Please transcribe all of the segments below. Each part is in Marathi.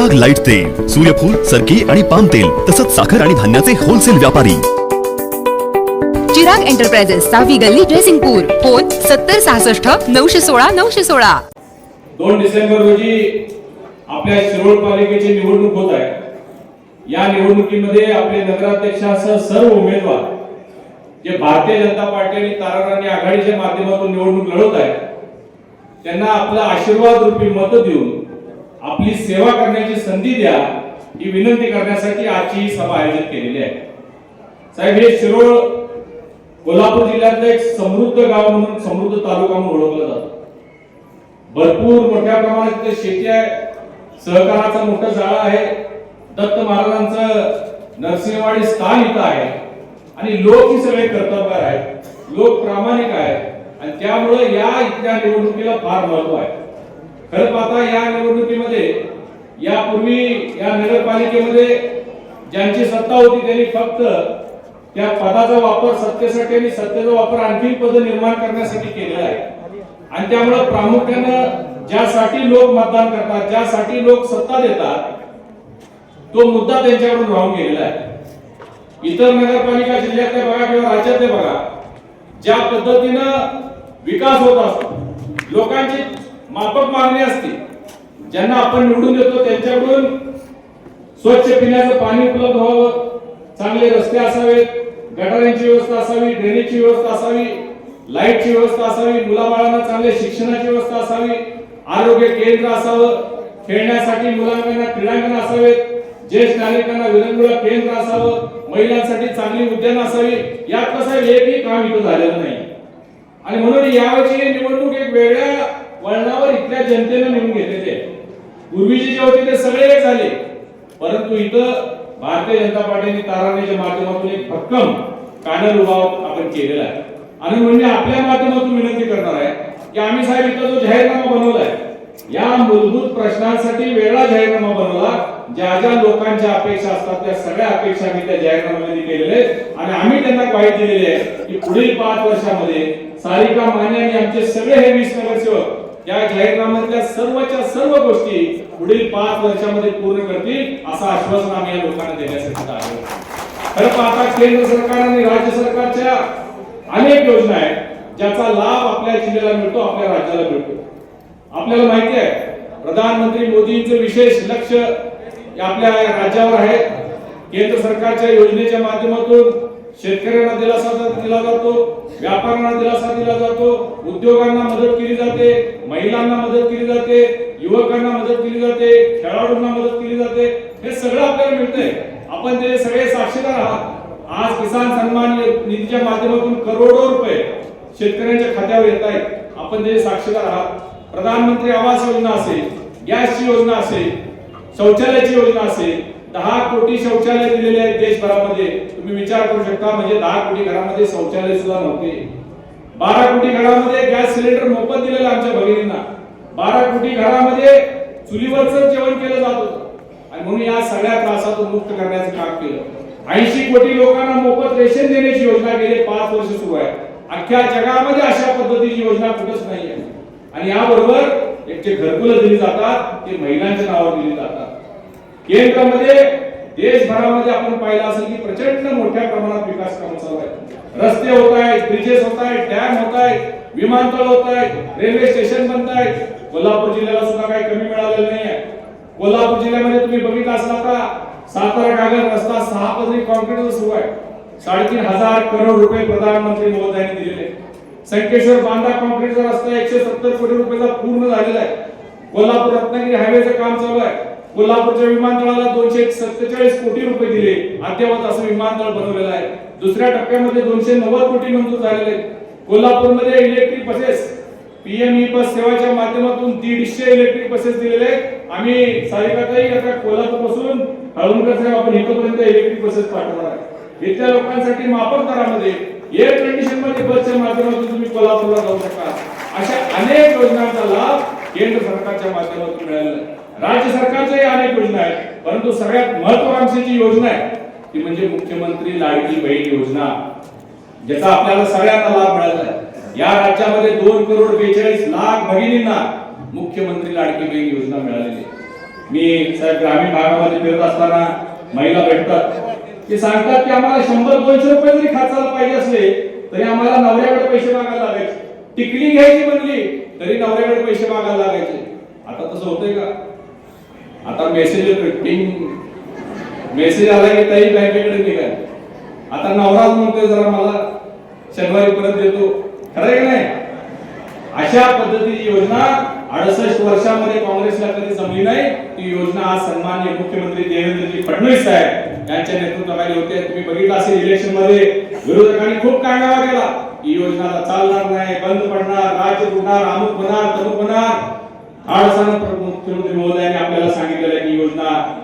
चिराग लाइट तेल सूर्यफूल सरकी आणि पाम तेल तसंच साखर आणि धान्याचे होलसेल व्यापारी. चिराग एंटरप्राइजेस सहावी गल्ली जयसिंगपूर फोन सत्तर सहासष्ट नऊशे सोळा नऊशे सोळा. दोन डिसेंबर रोजी आपल्या शिरोळ पालिकेची निवडणूक होत आहे. या निवडणुकीमध्ये आपले नगराध्यक्षासह सर्व उमेदवार जे भारतीय जनता पार्टी आणि ताराराणी आघाडीच्या माध्यमातून निवडणूक लढवत आहेत त्यांना आपला आशीर्वाद रूपी मत देऊन आपली सेवा करण्याची संधी द्या ही विनंती करण्यासाठी आजची ही सभा आयोजित केलेली आहे. साहेब हे शिरोळ कोल्हापूर जिल्ह्यातलं एक समृद्ध गाव म्हणून समृद्ध तालुका म्हणून ओळखलं जातं. भरपूर मोठ्या प्रमाणात शेती आहे सहकाराचा मोठं जाळं आहे दत्त महाराजांचं नरसिंहवाडी स्थान इथं आहे आणि लोक ही सगळे कर्तव्यकार आहेत लोक प्रामाणिक आहेत आणि त्यामुळे या इथल्या निवडणुकीला फार महत्त्व आहे. खरं पाहता या निवडणुकीमध्ये यापूर्वी या नगरपालिकेमध्ये ज्यांची सत्ता होती त्यांनी फक्त त्या पदाचा वापर सत्तेसाठी आणि सत्तेचा वापर आणखी पद निर्माण करण्यासाठी केलेला आहे. आणि त्यामुळे प्रामुख्यानं ज्यासाठी लोक मतदान करतात ज्यासाठी लोक सत्ता देतात तो मुद्दा त्यांच्याकडून राहून गेलेला आहे. इतर नगरपालिका जिल्ह्यातले बघा किंवा राज्यातले बघा ज्या पद्धतीनं विकास होत असतो लोकांची माफक मागणी असते. ज्यांना आपण निवडून देतो त्यांच्याकडून स्वच्छ पिण्याचं पाणी उपलब्ध व्हावं. चांगले रस्ते असावेत गटारांची व्यवस्था असावी ड्रेनेजची व्यवस्था असावी लाईटची व्यवस्था असावी मुलाबाळांना चांगले शिक्षणाची व्यवस्था असावी आरोग्य केंद्र असावं खेळण्यासाठी मुलांना क्रीडांगण असावेत ज्येष्ठ नागरिकांना विरंगुळा केंद्र असावं महिलांसाठी चांगली उद्यान असावी यात कसं एकही काम इथं झालेलं नाही. आणि म्हणून यावेळी निवडणूक एक वेगळ्या जनतेनं नेऊन घेतलेली पूर्वीचे जे होते ते सगळे झाले. परंतु इथं भारतीय जनता पार्टीने ताराणीच्या माध्यमातून एक भक्कम पॅनल उभा आपण केलेला आहे. आणि म्हणजे आपल्या माध्यमातून विनंती करणार आहे की आम्ही साहेब इथं जो जाहीरनामा बनवलाय या मूलभूत प्रश्नांसाठी वेगळा जाहीरनामा बनवला. ज्या ज्या लोकांच्या अपेक्षा असतात त्या सगळ्या अपेक्षा आम्ही त्या जाहीरनाम्यामध्ये केलेल्या आहेत. आणि आम्ही त्यांना ग्वाही दिलेली आहे की पुढील पाच वर्षामध्ये सारिका माने आणि आमचे सगळे हे वीस नगरसेवक या जाहीरनाम्यातल्या सर्वच्या सर्व गोष्टी पुढील पाच वर्षामध्ये पूर्ण करतील असं आश्वासन आम्ही या लोकांना देण्यासाठी आहे. खरं पाहता केंद्र सरकार आणि राज्य सरकारच्या अनेक योजना आहेत ज्याचा लाभ आपल्या जिल्ह्याला मिळतो आपल्या राज्याला मिळतो. आपल्याला माहिती आहे प्रधानमंत्री मोदींचं विशेष लक्ष या आपल्या राज्यावर आहे. केंद्र सरकारच्या योजनेच्या माध्यमातून शेतकऱ्यांना दिलासा दिला जातो व्यापाऱ्यांना दिलासा दिला जातो उद्योगांना मदत केली जाते महिलांना मदत केली जाते युवकांना मदत केली जाते खेळाडूंना मदत केली जाते हे सगळं आपल्याला मिळतंय. आपण ते सगळे साक्षीदार आहात. आज किसान सन्मान निधीच्या माध्यमातून करोडो रुपये शेतकऱ्यांच्या खात्यावर येत आहेत. आपण ते साक्षीदार आहात. प्रधानमंत्री आवास योजना असेल गॅसची योजना असेल शौचालयाची योजना असेल दहा कोटी शौचालय दिलेले आहेत देशभरामध्ये. तुम्ही विचार करू शकता म्हणजे दहा कोटी घरामध्ये शौचालय सुद्धा नव्हते. बारा कोटी घरामध्ये गॅस सिलेंडर मोफत दिलेला आमच्या भगिनींना. बारा कोटी घरामध्ये चुलीवरच जेवण केलं जात होतं. आणि म्हणून या सगळ्या त्रासातून मुक्त करण्याचं काम केलं. ऐंशी कोटी लोकांना मोफत रेशन देण्याची योजना गेले पाच वर्ष सुरू आहे. अख्ख्या जगामध्ये अशा पद्धतीची योजना कुठंच नाही आहे आणि याबरोबर एक जे घरकुलं दिली जातात ते महिलांच्या नावावर दिली जातात. केंद्रामध्ये देशभरामध्ये आपण पाहिलं असेल की प्रचंड मोठ्या प्रमाणात विकास काम चालू आहे रस्ते होत आहेत ब्रिजेस होत आहेत डॅम होत आहेत विमानतळ होत आहेत रेल्वे स्टेशन बनत आहेत. कोल्हापूर जिल्ह्याला सुद्धा काही कमी मिळालेलं नाही आहे. कोल्हापूर जिल्ह्यामध्ये तुम्ही बघितलं असला का? सातारा कागद रस्ता सहा पदरी कॉन्क्रीट सुरू आहे. साडेतीन हजार करोड रुपये प्रधानमंत्री मोदयांनी दिलेले. संकेश्वर बांधा कॉन्क्रीटचा रस्ता एकशे सत्तर कोटी रुपयाचा पूर्ण झालेला आहे. कोल्हापूर रत्नागिरी हायवेचं काम चालू आहे. कोल्हापूरच्या विमानतळाला दोनशे सत्तेचाळीस कोटी रुपये दिले. अद्यावत असं विमानतळ बनवलेलं आहे. दुसऱ्या टप्प्यामध्ये दोनशे नव्वद कोटी मंजूर झालेले आहेत. कोल्हापूरमध्ये electric buses PM e bus सेवाच्या माध्यमातून दीडशे इलेक्ट्रिक बसेस दिलेले आहेत. आम्ही सारिकाताई आता कोल्हापूरपासून हळवणकर साहेब आपण इथपर्यंत इलेक्ट्रिक बसेस पाठवणार आहे इथल्या लोकांसाठी माफक दरामध्ये एअर कंडिशनमध्ये बसच्या माध्यमातून तुम्ही कोल्हापूरला जाऊ शकता. अशा अनेक योजनांचा लाभ केंद्र सरकारच्या माध्यमातून मिळालेला आहे. राज्य सरकारच्याही अनेक योजना आहेत. परंतु सगळ्यात महत्वाकांक्षीची योजना आहे ती म्हणजे मुख्यमंत्री लाडकी बहीण योजना. ज्याचा आपल्याला सगळ्यांना लाभ मिळाला आहे. या राज्यामध्ये दोन करोड बेचाळीस लाख भगिनींना मुख्यमंत्री लाडकी बहीण योजना मिळालेली आहे. मी साहेब ग्रामीण भागामध्ये फिरत असताना महिला भेटतात. ते सांगतात की आम्हाला शंभर दोनशे रुपये जरी खर्चाला पाहिजे असले तरी आम्हाला नवऱ्याकडे पैसे मागायला लागायचे. टिकली घ्यायची म्हणली तरी नवऱ्याकडे पैसे मागायला लागायचे. आता तसं होतंय का? आता मेसेज येतोय टिंग मेसेज आला की ताई बँकेकडे निघाल आता नवराज म्हणतोय जरा मला शनिवारी परत देतो. खरं की नाही? अशा पद्धतीची योजना अडसष्ट वर्षामध्ये काँग्रेसला कधी जमली नाही. ती योजना आज सन्मान्य मुख्यमंत्री देवेंद्रजी फडणवीस साहेब यांच्या नेतृत्वाखाली होते. तुम्ही बघितलं असेल इलेक्शनमध्ये विरोधकांनी खूप कांगावा केला. ही योजना चालणार नाही बंद पडणार राज्य बुडणार अमुक होणार तमुक होणार. आळसानं मुख्यमंत्री महोदयांनी आपल्याला सांग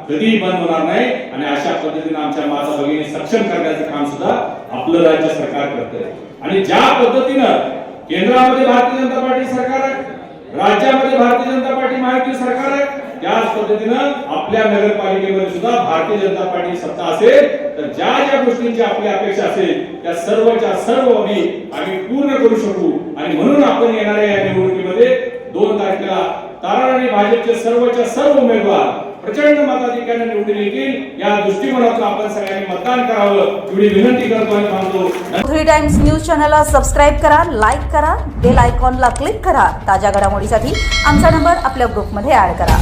कधीही बंद होणार नाही. आणि अशा पद्धतीने आमच्या माता भगिनी सक्षम करण्याचं काम सुद्धा आपलं राज्य सरकार करतंय. आणि ज्या पद्धतीनं केंद्रामध्ये भारतीय जनता पार्टी सरकार आहे राज्यामध्ये भारतीय जनता पार्टी महायुती सरकार आहे त्याच पद्धतीनं आपल्या नगरपालिकेमध्ये सुद्धा भारतीय जनता पार्टी सत्ता असेल तर ज्या ज्या गोष्टींची आपली अपेक्षा असेल त्या सर्वच्या सर्व आम्ही आम्ही पूर्ण करू शकू. आणि म्हणून आपण येणाऱ्या या निवडणुकीमध्ये दोन तारखेला तारा आणि भाजपचे सर्वच्या सर्व उमेदवार प्रचंड मताधिक्याने निवडून येतील. या दृष्टिकोनातून आपण सगळ्यांनी मतदान करावं. एवढी विनंती करतो आणि सांगतो थ्री टाइम्स न्यूज चॅनलला सबस्क्राईब करा लाईक करा बेल आयकॉनला क्लिक करा. ताज्या घडामोडीसाठी आमचा नंबर आपल्या ग्रुपमध्ये ऍड करा.